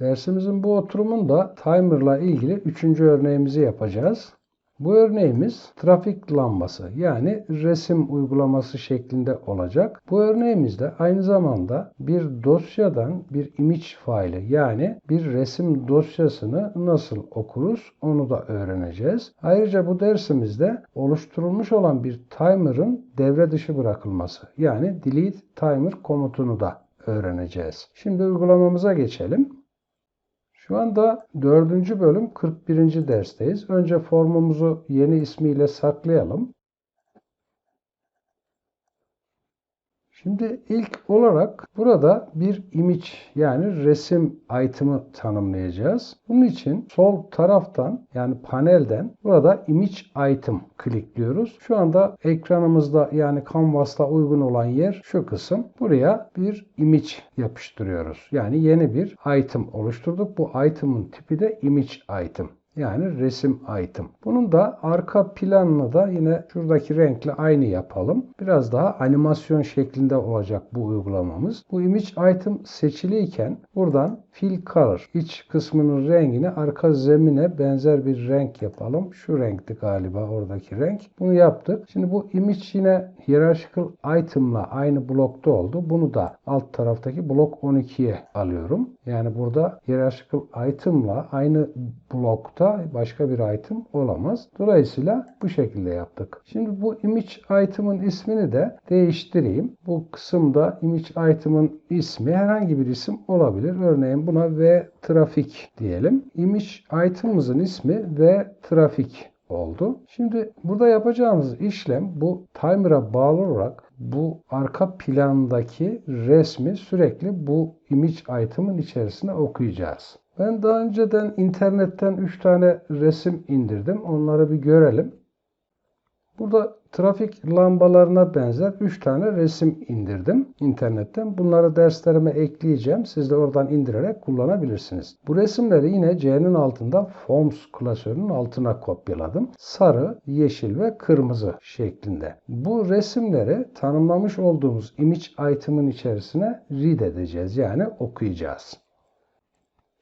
Dersimizin bu oturumunda timer'la ilgili üçüncü örneğimizi yapacağız. Bu örneğimiz trafik lambası yani resim uygulaması şeklinde olacak. Bu örneğimizde aynı zamanda bir dosyadan bir image faili yani bir resim dosyasını nasıl okuruz onu da öğreneceğiz. Ayrıca bu dersimizde oluşturulmuş olan bir timer'ın devre dışı bırakılması yani delete timer komutunu da öğreneceğiz. Şimdi uygulamamıza geçelim. Şu anda 4. bölüm 41. dersteyiz. Önce formumuzu yeni ismiyle saklayalım. Şimdi ilk olarak burada bir image yani resim item'ı tanımlayacağız. Bunun için sol taraftan yani panelden burada image item klikliyoruz. Şu anda ekranımızda yani Canvas'ta uygun olan yer şu kısım. Buraya bir image yapıştırıyoruz. Yani yeni bir item oluşturduk. Bu item'ın tipi de image item. Yani resim item. Bunun da arka planını da yine şuradaki renkle aynı yapalım. Biraz daha animasyon şeklinde olacak bu uygulamamız. Bu image item seçiliyken buradan fill color iç kısmının rengini arka zemine benzer bir renk yapalım. Şu renkti galiba oradaki renk. Bunu yaptık. Şimdi bu image yine hierarchical item'la aynı blokta oldu. Bunu da alt taraftaki blok 12'ye alıyorum. Yani burada hierarchical item'la aynı blokta başka bir item olamaz. Dolayısıyla bu şekilde yaptık. Şimdi bu image item'ın ismini de değiştireyim. Bu kısımda image item'ın ismi herhangi bir isim olabilir. Örneğin buna v trafik diyelim. Image item'ımızın ismi v trafik oldu. Şimdi burada yapacağımız işlem bu timer'a bağlı olarak bu arka plandaki resmi sürekli bu image item'ın içerisine okuyacağız. Ben daha önceden internetten 3 tane resim indirdim. Onları bir görelim. Burada trafik lambalarına benzer 3 tane resim indirdim internetten. Bunları derslerime ekleyeceğim. Siz de oradan indirerek kullanabilirsiniz. Bu resimleri yine C'nin altında Forms klasörünün altına kopyaladım. Sarı, yeşil ve kırmızı şeklinde. Bu resimleri tanımlamış olduğumuz image item'ın içerisine read edeceğiz. Yani okuyacağız.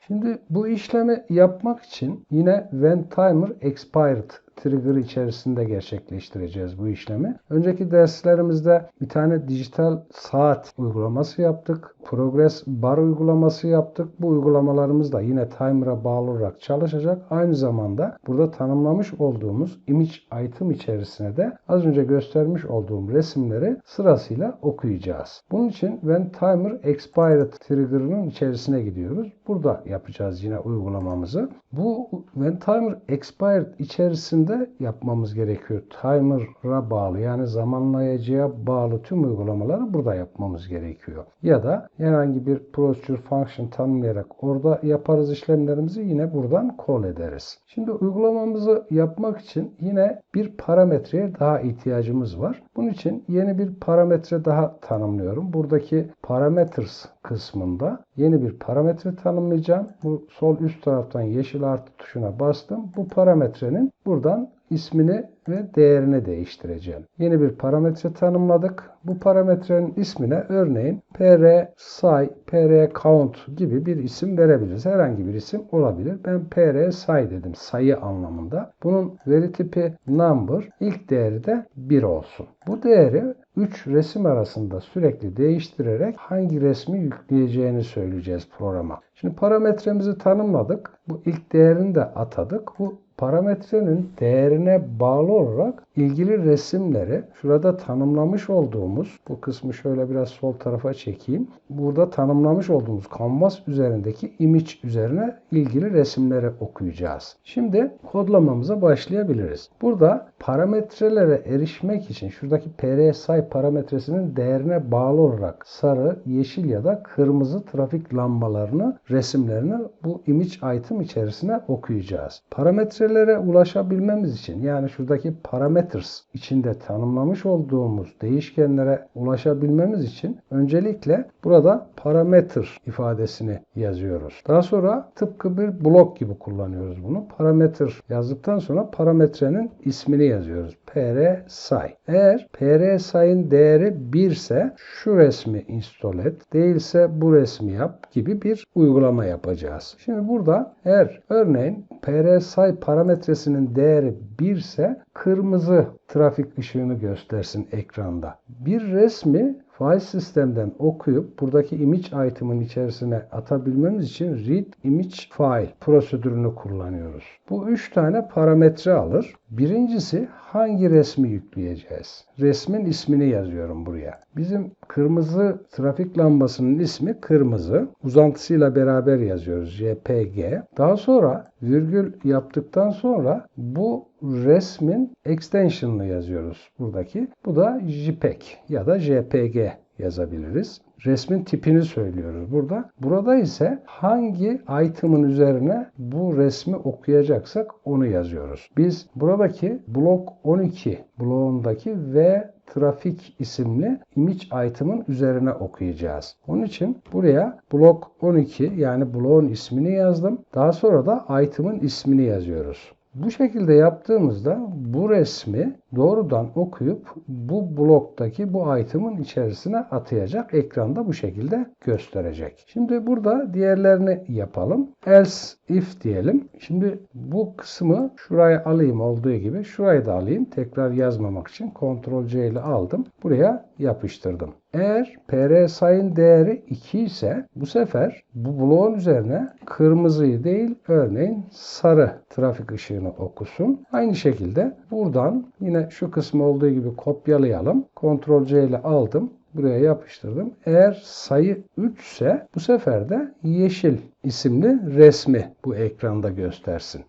Şimdi bu işlemi yapmak için yine when timer expired trigger içerisinde gerçekleştireceğiz bu işlemi. Önceki derslerimizde bir tane dijital saat uygulaması yaptık. Progress bar uygulaması yaptık. Bu uygulamalarımız da yine timer'a bağlı olarak çalışacak. Aynı zamanda burada tanımlamış olduğumuz image item içerisine de az önce göstermiş olduğum resimleri sırasıyla okuyacağız. Bunun için when timer expired trigger'ının içerisine gidiyoruz. Burada yapacağız yine uygulamamızı. Bu when timer expired içerisinde yapmamız gerekiyor. Timer'a bağlı yani zamanlayıcıya bağlı tüm uygulamaları burada yapmamız gerekiyor. Ya da herhangi bir procedure function tanımlayarak orada yaparız işlemlerimizi yine buradan call ederiz. Şimdi uygulamamızı yapmak için yine bir parametreye daha ihtiyacımız var. Bunun için yeni bir parametre daha tanımlıyorum. Buradaki parameters kısmında yeni bir parametre tanımlayacağım. Bu sol üst taraftan yeşil artı tuşuna bastım. Bu parametrenin buradan ismini ve değerini değiştireceğim. Yeni bir parametre tanımladık. Bu parametrenin ismine örneğin pr say, pr count gibi bir isim verebiliriz. Herhangi bir isim olabilir. Ben pr say dedim sayı anlamında. Bunun veri tipi number, ilk değeri de 1 olsun. Bu değeri 3 resim arasında sürekli değiştirerek hangi resmi yükleyeceğini söyleyeceğiz programa. Şimdi parametremizi tanımladık. Bu ilk değerini de atadık. Bu parametrenin değerine bağlı olarak ilgili resimleri şurada tanımlamış olduğumuz bu kısmı şöyle biraz sol tarafa çekeyim. Burada tanımlamış olduğumuz canvas üzerindeki image üzerine ilgili resimleri okuyacağız. Şimdi kodlamamıza başlayabiliriz. Burada parametrelere erişmek için şuradaki PRSI parametresinin değerine bağlı olarak sarı, yeşil ya da kırmızı trafik lambalarını, resimlerini bu image item içerisine okuyacağız. Parametrelere ulaşabilmemiz için yani şuradaki parametre parameters içinde tanımlamış olduğumuz değişkenlere ulaşabilmemiz için öncelikle burada parameter ifadesini yazıyoruz. Daha sonra tıpkı bir blok gibi kullanıyoruz bunu. Parameter yazdıktan sonra parametrenin ismini yazıyoruz. pr say. Eğer pr sayın değeri 1 ise şu resmi install et, değilse bu resmi yap gibi bir uygulama yapacağız. Şimdi burada eğer örneğin pr say parametresinin değeri 1 ise kırmızı trafik ışığını göstersin ekranda. Bir resmi file sistemden okuyup buradaki image item'ın içerisine atabilmemiz için read image file prosedürünü kullanıyoruz. Bu üç tane parametre alır. Birincisi hangi resmi yükleyeceğiz? Resmin ismini yazıyorum buraya. Bizim kırmızı trafik lambasının ismi kırmızı. Uzantısıyla beraber yazıyoruz JPG. Daha sonra virgül yaptıktan sonra bu resmin extension'ını yazıyoruz buradaki. Bu da JPEG ya da JPG yazabiliriz. Resmin tipini söylüyoruz burada. Burada ise hangi item'ın üzerine bu resmi okuyacaksak onu yazıyoruz. Biz buradaki blok 12 bloğundaki ve trafik isimli image item'ın üzerine okuyacağız. Onun için buraya blok 12 yani bloğun ismini yazdım. Daha sonra da item'ın ismini yazıyoruz. Bu şekilde yaptığımızda bu resmi doğrudan okuyup bu bloktaki bu item'ın içerisine atayacak. Ekranda bu şekilde gösterecek. Şimdi burada diğerlerini yapalım. Else if diyelim. Şimdi bu kısmı şuraya alayım olduğu gibi. Şurayı da alayım. Tekrar yazmamak için Ctrl C ile aldım. Buraya yapıştırdım. Eğer PR sayın değeri 2 ise bu sefer bu bloğun üzerine kırmızıyı değil örneğin sarı trafik ışığını okusun. Aynı şekilde buradan yine şu kısmı olduğu gibi kopyalayalım. Ctrl C ile aldım. Buraya yapıştırdım. Eğer sayı 3 ise bu sefer de yeşil isimli resmi bu ekranda göstersin.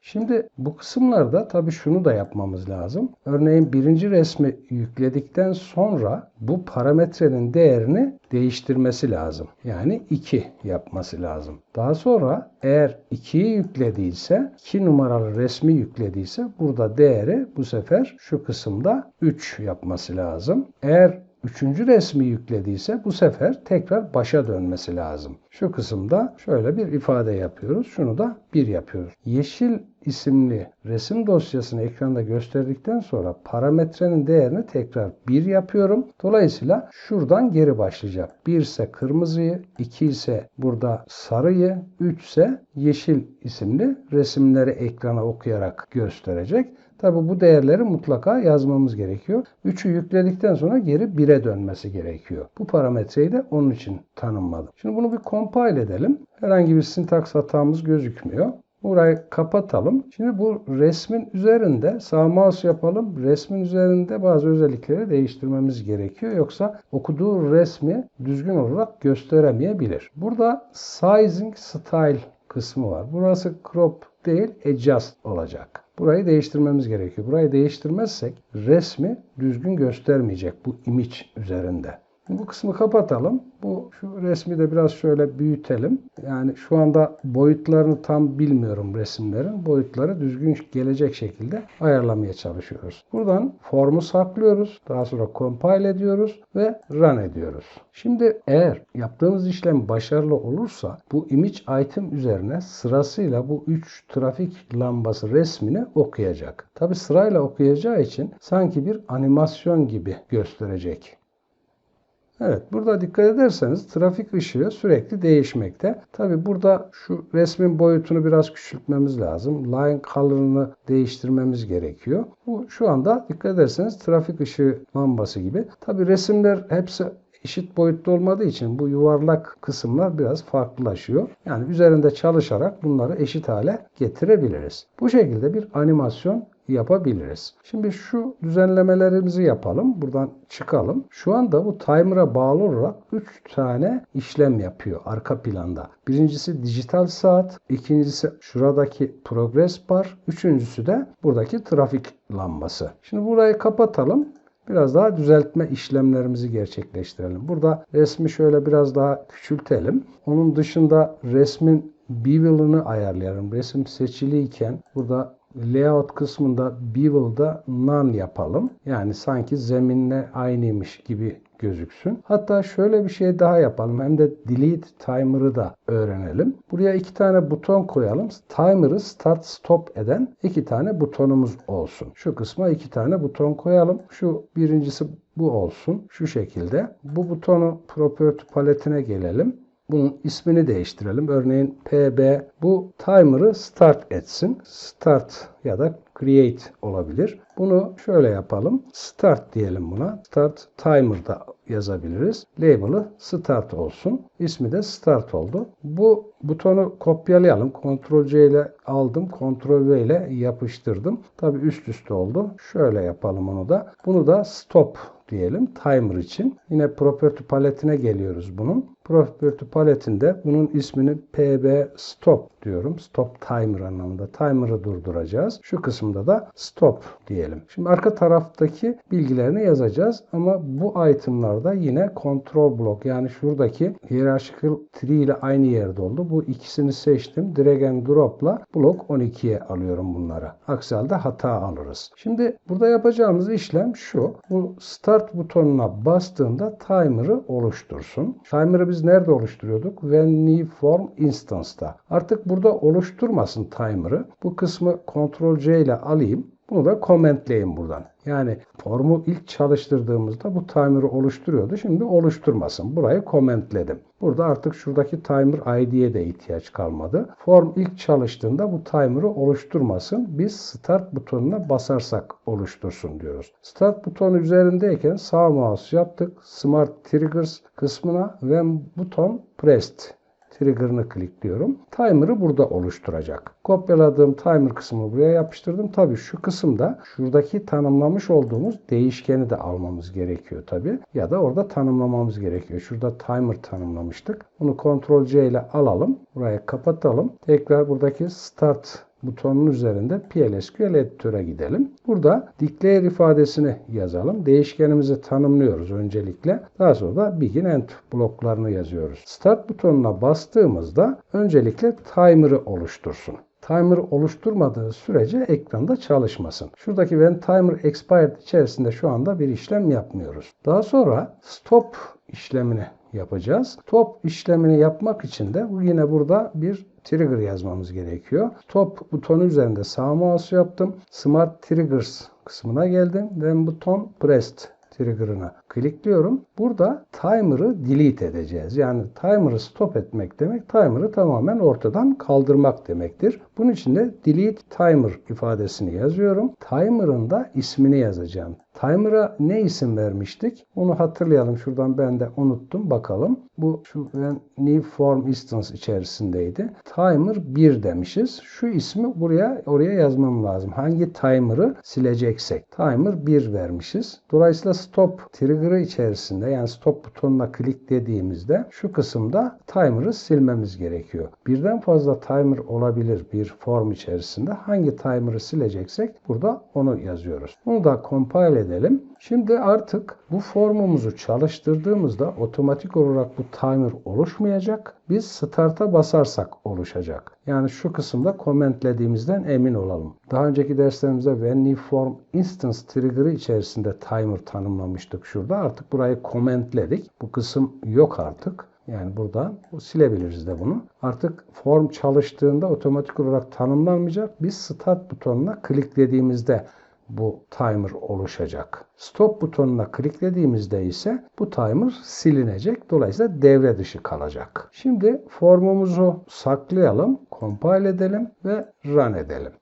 Şimdi bu kısımlarda tabii şunu da yapmamız lazım. Örneğin birinci resmi yükledikten sonra bu parametrenin değerini değiştirmesi lazım. Yani 2 yapması lazım. Daha sonra eğer 2'yi yüklediyse 2 numaralı resmi yüklediyse burada değeri bu sefer şu kısımda 3 yapması lazım. Eğer üçüncü resmi yüklediyse bu sefer tekrar başa dönmesi lazım. Şu kısımda şöyle bir ifade yapıyoruz. Şunu da 1 yapıyoruz. Yeşil isimli resim dosyasını ekranda gösterdikten sonra parametrenin değerini tekrar 1 yapıyorum. Dolayısıyla şuradan geri başlayacak. 1 ise kırmızıyı, 2 ise burada sarıyı, 3 ise yeşil isimli resimleri ekrana okuyarak gösterecek. Tabi bu değerleri mutlaka yazmamız gerekiyor. 3'ü yükledikten sonra geri 1'e dönmesi gerekiyor. Bu parametreyi de onun için tanımladım. Şimdi bunu bir compile edelim. Herhangi bir sintaks hatamız gözükmüyor. Burayı kapatalım. Şimdi bu resmin üzerinde sağ mouse yapalım. Resmin üzerinde bazı özellikleri değiştirmemiz gerekiyor. Yoksa okuduğu resmi düzgün olarak gösteremeyebilir. Burada sizing style kısmı var. Burası crop değil adjust olacak. Burayı değiştirmemiz gerekiyor. Burayı değiştirmezsek resmi düzgün göstermeyecek bu image üzerinde. Bu kısmı kapatalım. Bu şu resmi de biraz şöyle büyütelim. Yani şu anda boyutlarını tam bilmiyorum resimlerin. Boyutları düzgün gelecek şekilde ayarlamaya çalışıyoruz. Buradan formu saklıyoruz. Daha sonra compile ediyoruz ve run ediyoruz. Şimdi eğer yaptığımız işlem başarılı olursa bu image item üzerine sırasıyla bu 3 trafik lambası resmini okuyacak. Tabi sırayla okuyacağı için sanki bir animasyon gibi gösterecek. Evet burada dikkat ederseniz trafik ışığı sürekli değişmekte. Tabi burada şu resmin boyutunu biraz küçültmemiz lazım. Line color'ını değiştirmemiz gerekiyor. Bu şu anda dikkat ederseniz trafik ışığı lambası gibi. Tabi resimler hepsi eşit boyutta olmadığı için bu yuvarlak kısımlar biraz farklılaşıyor. Yani üzerinde çalışarak bunları eşit hale getirebiliriz. Bu şekilde bir animasyon yapabiliriz. Şimdi şu düzenlemelerimizi yapalım. Buradan çıkalım. Şu anda bu timer'a bağlı olarak 3 tane işlem yapıyor arka planda. Birincisi dijital saat, ikincisi şuradaki progress bar, üçüncüsü de buradaki trafik lambası. Şimdi burayı kapatalım. Biraz daha düzeltme işlemlerimizi gerçekleştirelim. Burada resmi şöyle biraz daha küçültelim. Onun dışında resmin bevel'ını ayarlayalım. Resim seçiliyken burada layout kısmında bevel'da none yapalım. Yani sanki zeminle aynıymış gibi gözüksün. Hatta şöyle bir şey daha yapalım. Hem de delete timer'ı da öğrenelim. Buraya iki tane buton koyalım. Timer'ı start stop eden iki tane butonumuz olsun. Şu kısma iki tane buton koyalım. Şu birincisi bu olsun. Şu şekilde. Bu butonu property paletine gelelim. Bunun ismini değiştirelim. Örneğin PB bu timer'ı start etsin. Start ya da create olabilir. Bunu şöyle yapalım. Start diyelim buna. Start timer da yazabiliriz. Label'ı start olsun. İsmi de start oldu. Bu butonu kopyalayalım. Ctrl C ile aldım. Ctrl V ile yapıştırdım. Tabi üst üste oldu. Şöyle yapalım onu da. Bunu da stop diyelim timer için. Yine property paletine geliyoruz bunun. Property paletinde bunun ismini pb stop diyorum. Stop timer anlamında. Timer'ı durduracağız. Şu kısımda da stop diyelim. Şimdi arka taraftaki bilgilerini yazacağız ama bu itemlarda yine control block yani şuradaki hierarchical tree ile aynı yerde oldu. Bu ikisini seçtim. Drag and drop'la blok 12'ye alıyorum bunları. Aksi halde hata alırız. Şimdi burada yapacağımız işlem şu. Bu start butonuna bastığında timer'ı oluştursun. Timer'ı biz nerede oluşturuyorduk? When new form instance'da. Artık burada oluşturmasın timer'ı. Bu kısmı Ctrl C ile alayım. Bunu da commentleyin buradan. Yani formu ilk çalıştırdığımızda bu timer'ı oluşturuyordu. Şimdi oluşturmasın. Burayı commentledim. Burada artık şuradaki timer ID'ye de ihtiyaç kalmadı. Form ilk çalıştığında bu timer'ı oluşturmasın. Biz start butonuna basarsak oluştursun diyoruz. Start butonu üzerindeyken sağ mouse yaptık. Smart Triggers kısmına ve buton pressed trigger'ını klikliyorum. Timer'ı burada oluşturacak. Kopyaladığım timer kısmını buraya yapıştırdım. Tabi şu kısımda şuradaki tanımlamış olduğumuz değişkeni de almamız gerekiyor tabi. Ya da orada tanımlamamız gerekiyor. Şurada timer tanımlamıştık. Bunu Ctrl C ile alalım. Burayı kapatalım. Tekrar buradaki start butonun üzerinde PLSQL editöre gidelim. Burada declare ifadesini yazalım. Değişkenimizi tanımlıyoruz öncelikle. Daha sonra da begin end bloklarını yazıyoruz. Start butonuna bastığımızda öncelikle timer'ı oluştursun. Timer oluşturmadığı sürece ekranda çalışmasın. Şuradaki when timer expired içerisinde şu anda bir işlem yapmıyoruz. Daha sonra stop işlemini yapacağız. Stop işlemini yapmak için de yine burada bir trigger yazmamız gerekiyor. Top butonu üzerinde sağ mouse yaptım. Smart Triggers kısmına geldim ve buton pressed trigger'ına klikliyorum. Burada timer'ı delete edeceğiz. Yani timer'ı stop etmek demek timer'ı tamamen ortadan kaldırmak demektir. Bunun için de delete timer ifadesini yazıyorum. Timer'ın da ismini yazacağım. Timer'a ne isim vermiştik? Onu hatırlayalım. Şuradan ben de unuttum. Bakalım. Bu şu new form instance içerisindeydi. Timer 1 demişiz. Şu ismi buraya oraya yazmam lazım. Hangi timer'ı sileceksek. Timer 1 vermişiz. Dolayısıyla stop trigger'ı içerisinde yani stop butonuna kliklediğimizde şu kısımda timer'ı silmemiz gerekiyor. Birden fazla timer olabilir bir form içerisinde. Hangi timer'ı sileceksek burada onu yazıyoruz. Bunu da compile edelim. Şimdi artık bu formumuzu çalıştırdığımızda otomatik olarak bu timer oluşmayacak. Biz start'a basarsak oluşacak. Yani şu kısımda komentlediğimizden emin olalım. Daha önceki derslerimizde when new form instance trigger'ı içerisinde timer tanımlamıştık şurada. Artık burayı komentledik. Bu kısım yok artık. Yani buradan silebiliriz de bunu. Artık form çalıştığında otomatik olarak tanımlanmayacak. Biz start butonuna kliklediğimizde bu timer oluşacak. Stop butonuna kliklediğimizde ise bu timer silinecek. Dolayısıyla devre dışı kalacak. Şimdi formumuzu saklayalım, compile edelim ve run edelim.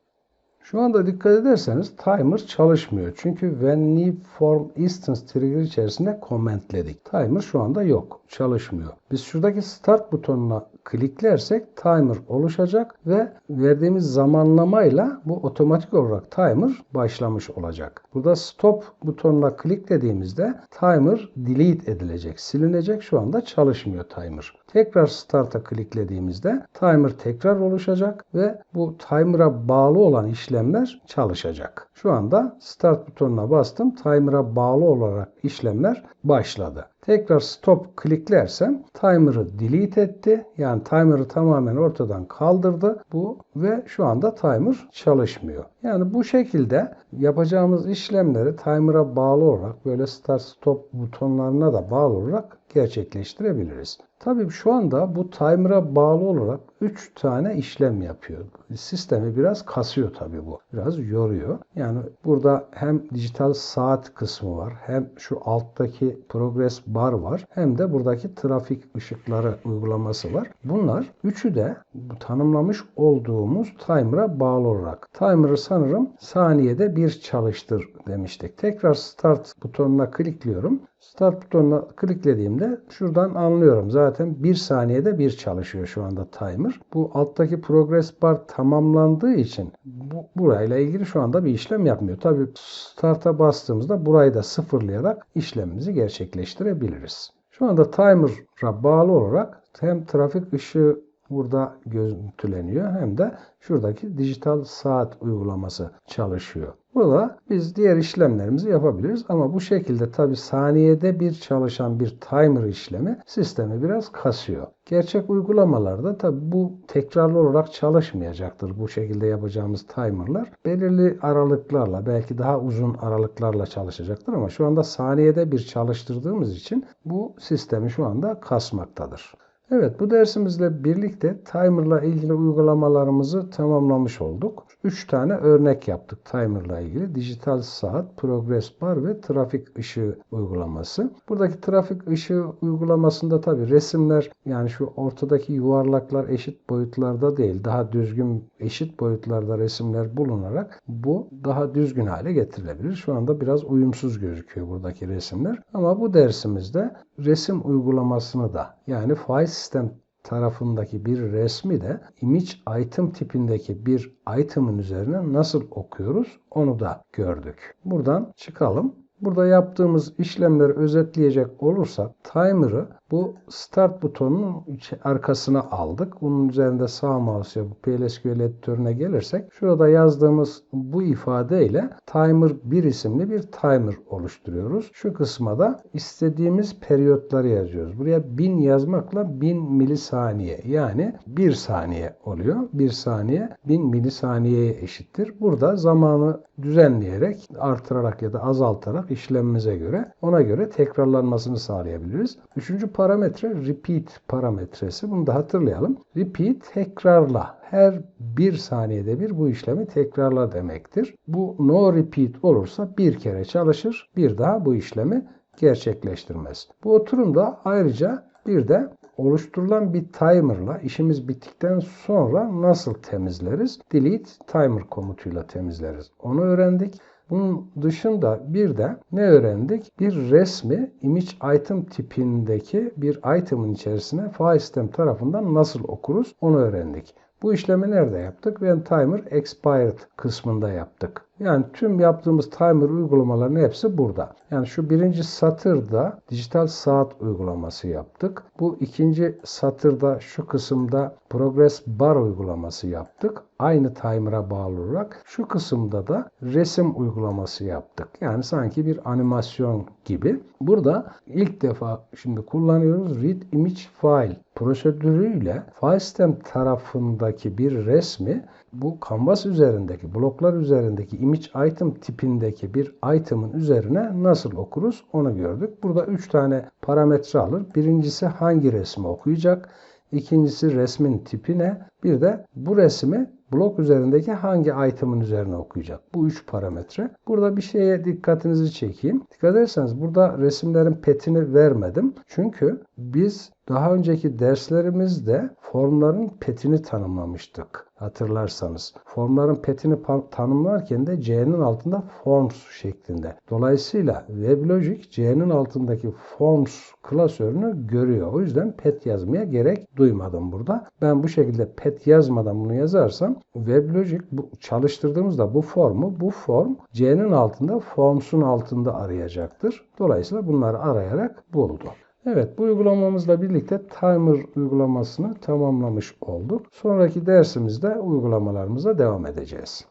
Şu anda dikkat ederseniz timer çalışmıyor. Çünkü when new form instance trigger içerisinde commentledik. Timer şu anda yok. Çalışmıyor. Biz şuradaki start butonuna kliklersek timer oluşacak ve verdiğimiz zamanlamayla bu otomatik olarak timer başlamış olacak. Burada stop butonuna kliklediğimizde timer delete edilecek, silinecek. Şu anda çalışmıyor timer. Tekrar start'a kliklediğimizde timer tekrar oluşacak ve bu timer'a bağlı olan işlemler çalışacak. Şu anda start butonuna bastım. Timer'a bağlı olarak işlemler başladı. Tekrar stop kliklersem timer'ı delete etti. Yani timer'ı tamamen ortadan kaldırdı bu ve şu anda timer çalışmıyor. Yani bu şekilde yapacağımız işlemleri timer'a bağlı olarak böyle start stop butonlarına da bağlı olarak gerçekleştirebiliriz. Tabii şu anda bu timer'a bağlı olarak 3 tane işlem yapıyor. Sistemi biraz kasıyor tabii bu. Biraz yoruyor. Yani burada hem dijital saat kısmı var, hem şu alttaki progress bar var, hem de buradaki trafik ışıkları uygulaması var. Bunlar üçü de tanımlamış olduğumuz timer'a bağlı olarak. Timer'ı sanırım saniyede bir çalıştır demiştik. Tekrar start butonuna klikliyorum. Start butonuna kliklediğimde şuradan anlıyorum. Zaten bir saniyede bir çalışıyor şu anda timer. Bu alttaki progress bar tamamlandığı için bu, burayla ilgili şu anda bir işlem yapmıyor. Tabi start'a bastığımızda burayı da sıfırlayarak işlemimizi gerçekleştirebiliriz. Şu anda timer'a bağlı olarak hem trafik ışığı burada görüntüleniyor hem de şuradaki dijital saat uygulaması çalışıyor. Burada biz diğer işlemlerimizi yapabiliriz ama bu şekilde tabi saniyede bir çalışan bir timer işlemi sistemi biraz kasıyor. Gerçek uygulamalarda tabi bu tekrarlı olarak çalışmayacaktır bu şekilde yapacağımız timerlar. Belirli aralıklarla belki daha uzun aralıklarla çalışacaktır ama şu anda saniyede bir çalıştırdığımız için bu sistemi şu anda kasmaktadır. Evet bu dersimizle birlikte timerla ilgili uygulamalarımızı tamamlamış olduk. 3 tane örnek yaptık timerla ilgili. Dijital saat, progress bar ve trafik ışığı uygulaması. Buradaki trafik ışığı uygulamasında tabi resimler yani şu ortadaki yuvarlaklar eşit boyutlarda değil. Daha düzgün eşit boyutlarda resimler bulunarak bu daha düzgün hale getirilebilir. Şu anda biraz uyumsuz gözüküyor buradaki resimler. Ama bu dersimizde resim uygulamasını da yani file sistem tarafındaki bir resmi de image item tipindeki bir item'ın üzerine nasıl okuyoruz onu da gördük. Buradan çıkalım. Burada yaptığımız işlemleri özetleyecek olursak timer'ı bu start butonunun arkasına aldık. Bunun üzerinde sağ mouse yapıp PLSQL editörüne gelirsek şurada yazdığımız bu ifadeyle timer 1 isimli bir timer oluşturuyoruz. Şu kısma da istediğimiz periyotları yazıyoruz. Buraya 1000 yazmakla 1000 milisaniye yani 1 saniye oluyor. 1 saniye 1000 milisaniyeye eşittir. Burada zamanı düzenleyerek artırarak ya da azaltarak işlemimize göre ona göre tekrarlanmasını sağlayabiliriz. Üçüncü parametre repeat parametresi. Bunu da hatırlayalım. Repeat tekrarla. Her bir saniyede bir bu işlemi tekrarla demektir. Bu no repeat olursa bir kere çalışır. Bir daha bu işlemi gerçekleştirmez. Bu oturumda ayrıca bir de oluşturulan bir timerla işimiz bittikten sonra nasıl temizleriz? Delete timer komutuyla temizleriz. Onu öğrendik. Bunun dışında bir de ne öğrendik? Bir resmi image item tipindeki bir item'ın içerisine file system tarafından nasıl okuruz onu öğrendik. Bu işlemi nerede yaptık? When timer expired kısmında yaptık. Yani tüm yaptığımız timer uygulamaların hepsi burada. Yani şu birinci satırda dijital saat uygulaması yaptık. Bu ikinci satırda şu kısımda progress bar uygulaması yaptık. Aynı timer'a bağlı olarak şu kısımda da resim uygulaması yaptık. Yani sanki bir animasyon gibi. Burada ilk defa şimdi kullanıyoruz read image file prosedürüyle file system tarafındaki bir resmi bu canvas üzerindeki bloklar üzerindeki image item tipindeki bir item'ın üzerine nasıl okuruz onu gördük. Burada 3 tane parametre alır. Birincisi hangi resmi okuyacak? İkincisi resmin tipi ne? Bir de bu resmi blok üzerindeki hangi item'ın üzerine okuyacak. Bu üç parametre. Burada bir şeye dikkatinizi çekeyim. Dikkat ederseniz burada resimlerin petini vermedim. Çünkü biz daha önceki derslerimizde formların petini tanımlamıştık hatırlarsanız. Formların petini tanımlarken de C'nin altında forms şeklinde. Dolayısıyla WebLogic C'nin altındaki forms klasörünü görüyor. O yüzden pet yazmaya gerek duymadım burada. Ben bu şekilde pet yazmadan bunu yazarsam WebLogic bu, çalıştırdığımızda bu formu bu form C'nin altında forms'un altında arayacaktır. Dolayısıyla bunları arayarak buldu. Evet bu uygulamamızla birlikte timer uygulamasını tamamlamış olduk. Sonraki dersimizde uygulamalarımıza devam edeceğiz.